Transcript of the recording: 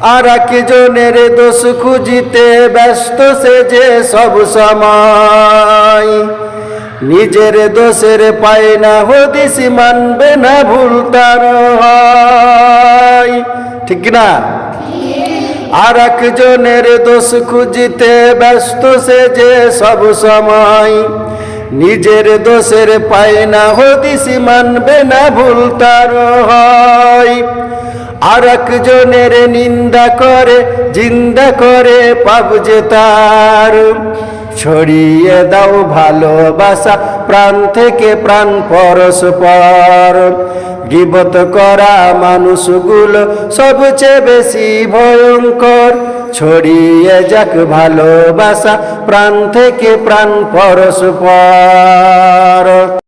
আর জনের দোষ খুঁজিতে ব্যস্ত সে যে সব সময়। নিজের দোষের পায় না হদিস মানবে না ভুল তার হয়। ঠিক না আর জনের দোষ খুঁজিতে ব্যস্ত সে যে সব সময়। নিজের দোষের পায় না হদিস মানবে না ভুল তার হয়। আর জনের নিন্দা করে, জিন্দা করে পাব যে তার। ছড়িয়ে দাও ভালোবাসা, প্রাণ থেকে প্রাণ পরস্পর। গিবত করা মানুষগুলো সবচেয়ে বেশি ভয়ঙ্কর। ছড়িয়ে যাক ভালোবাসা, প্রাণ থেকে প্রাণ পরস্পর।